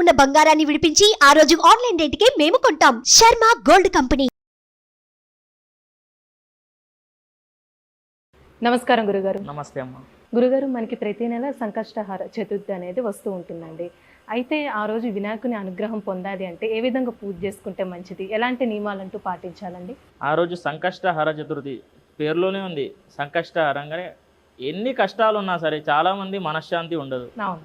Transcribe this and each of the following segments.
ఉన్న బంగారాన్ని విడిపించి ఆ రోజు ఆన్లైన్ రేటుకే మేము కొంటాం. Sharma gold company. నమస్కారం గురుగారు. నమస్తే అమ్మ. గురుగారు మనకి ప్రతి నెల సంకష్టహార చతుర్థి అనేది వస్తూ ఉంటుందండి. అయితే ఆ రోజు వినాయకుని అనుగ్రహం పొందాలి అంటే ఏ విధంగా పూజ చేసుకుంటే మంచిది? ఎలాంటి నియమాలంటూ పాటించాలండి? ఆ రోజు సంకష్టహర చతుర్థి పేరులోనే ఉంది. సంకష్టహరంగానే ఎన్ని కష్టాలు ఉన్నా సరే చాలామంది మనశ్శాంతి ఉండదు. అవును.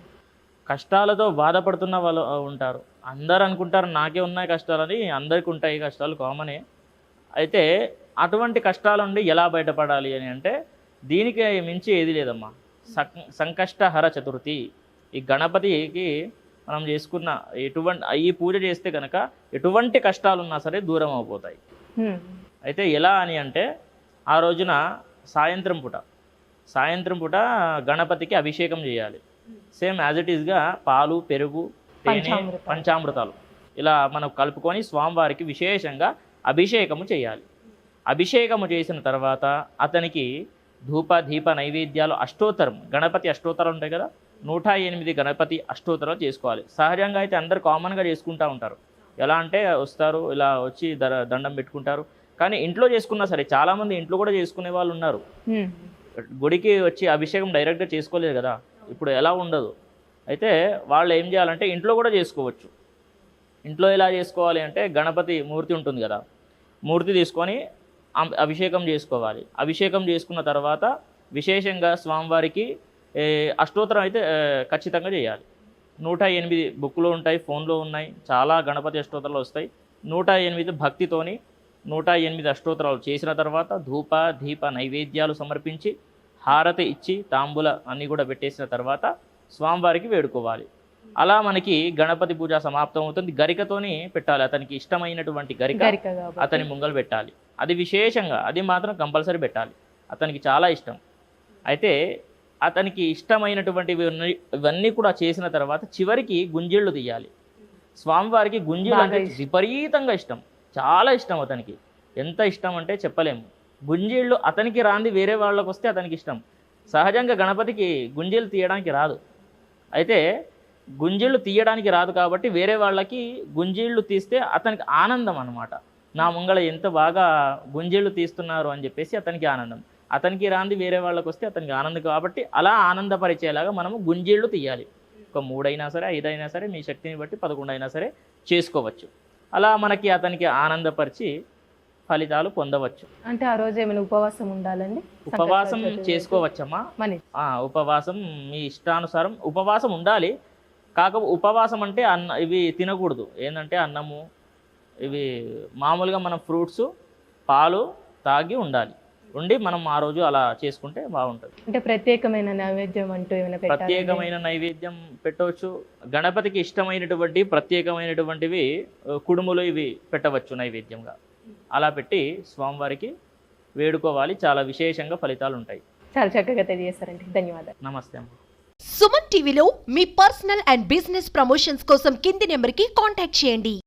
కష్టాలతో బాధపడుతున్న వాళ్ళు ఉంటారు. అందరు అనుకుంటారు నాకే ఉన్నాయి కష్టాలని అందరికీ ఉంటాయి కష్టాలు కామనే. అయితే అటువంటి కష్టాల నుండి ఎలా బయటపడాలి అని అంటే దీనికి మించి ఏది లేదమ్మా. సక్ సంకష్టహర చతుర్థి. ఈ గణపతికి మనం చేసుకున్న ఎటువంటి ఈ పూజ చేస్తే కనుక ఎటువంటి కష్టాలు ఉన్నా సరే దూరం అయిపోతాయి. అయితే ఎలా అని అంటే ఆ రోజున సాయంత్రం పూట సాయంత్రం పూట గణపతికి అభిషేకం చేయాలి. సేమ్ యాజ్ ఇట్ ఈస్గా పాలు పెరుగు తేనె పంచామృతాలు. ఇలా మనం కలుపుకొని స్వామివారికి విశేషంగా అభిషేకము చేయాలి. అభిషేకము చేసిన తర్వాత అతనికి ధూప దీప నైవేద్యాలు అష్టోత్తరం గణపతి అష్టోత్తరం ఉంటాయి కదా? నూట ఎనిమిది గణపతి అష్టోత్తరాలు చేసుకోవాలి. సహజంగా అయితే అందరు కామన్గా చేసుకుంటూ ఉంటారు. ఎలా అంటే వస్తారు ఇలా వచ్చి దండం పెట్టుకుంటారు. కానీ ఇంట్లో చేసుకున్నా సరే చాలామంది ఇంట్లో కూడా చేసుకునే వాళ్ళు ఉన్నారు. గుడికి వచ్చి అభిషేకం డైరెక్ట్గా చేసుకోలేదు కదా? ఇప్పుడు ఎలా ఉండదు. అయితే వాళ్ళు ఏం చేయాలంటే ఇంట్లో కూడా చేసుకోవచ్చు. ఇంట్లో ఎలా చేసుకోవాలి అంటే గణపతి మూర్తి ఉంటుంది కదా. మూర్తి తీసుకొని అభిషేకం చేసుకోవాలి. అభిషేకం చేసుకున్న తర్వాత విశేషంగా స్వామివారికి అష్టోత్తరం అయితే ఖచ్చితంగా చేయాలి. నూట ఎనిమిది బుక్లో ఉంటాయి ఫోన్లో ఉన్నాయి. చాలా గణపతి అష్టోత్తరాలు వస్తాయి. నూట ఎనిమిది భక్తితోని నూట ఎనిమిది అష్టోత్తరాలు చేసిన తర్వాత ధూప దీప నైవేద్యాలు సమర్పించి హారతి ఇచ్చి తాంబూల అన్నీ కూడా పెట్టేసిన తర్వాత స్వామివారికి వేడుకోవాలి. అలా మనకి గణపతి పూజ సమాప్తం అవుతుంది. గరికతోని పెట్టాలి. అతనికి ఇష్టమైనటువంటి గరిక అతని ముంగలు పెట్టాలి. అది విశేషంగా అది మాత్రం కంపల్సరీ పెట్టాలి. అతనికి చాలా ఇష్టం. అయితే అతనికి ఇష్టమైనటువంటివి ఇవన్నీ కూడా చేసిన తర్వాత చివరికి గుంజిళ్ళు తీయాలి. స్వామివారికి గుంజిళ్ళు అంటే. విపరీతంగా ఇష్టం. చాలా ఇష్టం అతనికి. ఎంత ఇష్టం అంటే చెప్పలేము. గుంజీళ్ళు అతనికి రాంది వేరే వాళ్ళకు వస్తే అతనికి ఇష్టం. సహజంగా గణపతికి గుంజీలు తీయడానికి రాదు. అయితే గుంజీళ్ళు తీయడానికి రాదు కాబట్టి వేరే వాళ్ళకి గుంజీళ్ళు తీస్తే అతనికి ఆనందం అనమాట నా ముంగళ ఎంత బాగా గుంజీళ్ళు తీస్తున్నారు అని చెప్పేసి అతనికి ఆనందం. అతనికి రాంది వేరే వాళ్ళకి వస్తే అతనికి ఆనందం కాబట్టి అలా ఆనందపరిచేలాగా మనము గుంజీళ్ళు తీయాలి. ఒక మూడైనా సరే ఐదైనా సరే మీ శక్తిని బట్టి పదకొండు అయినా సరే చేసుకోవచ్చు. అలా మనకి అతనికి ఆనందపరిచి ఫలితాలు పొందవచ్చు. అంటే ఆ రోజు ఏమైనా ఉపవాసం ఉండాలండి? ఉపవాసం చేసుకోవచ్చమ్మా. ఉపవాసం మీ ఇష్టానుసారం ఉపవాసం ఉండాలి. కాక ఉపవాసం అంటే అన్న ఇవి తినకూడదు. ఏంటంటే అన్నము ఇవి మామూలుగా మనం ఫ్రూట్స్ పాలు తాగి ఉండాలి. ఉండి మనం ఆ రోజు అలా చేసుకుంటే బాగుంటుంది. అంటే ప్రత్యేకమైన నైవేద్యం అంటూ ఏమైనా ప్రత్యేకమైన నైవేద్యం పెట్టవచ్చు. గణపతికి ఇష్టమైనటువంటి ప్రత్యేకమైనటువంటివి కుడుములు ఇవి పెట్టవచ్చు నైవేద్యంగా. అలా పెట్టి స్వామివారికి వేడుకోవాలి. చాలా విశేషంగా ఫలితాలు ఉంటాయి. చాలా చక్కగా తెలియజేస్తారండి. ధన్యవాదాలు. నమస్తే అమ్మ. సుమన్ టీవీలో మీ పర్సనల్ అండ్ బిజినెస్ ప్రమోషన్స్ కోసం కింది నెంబర్కి కాంటాక్ట్ చేయండి.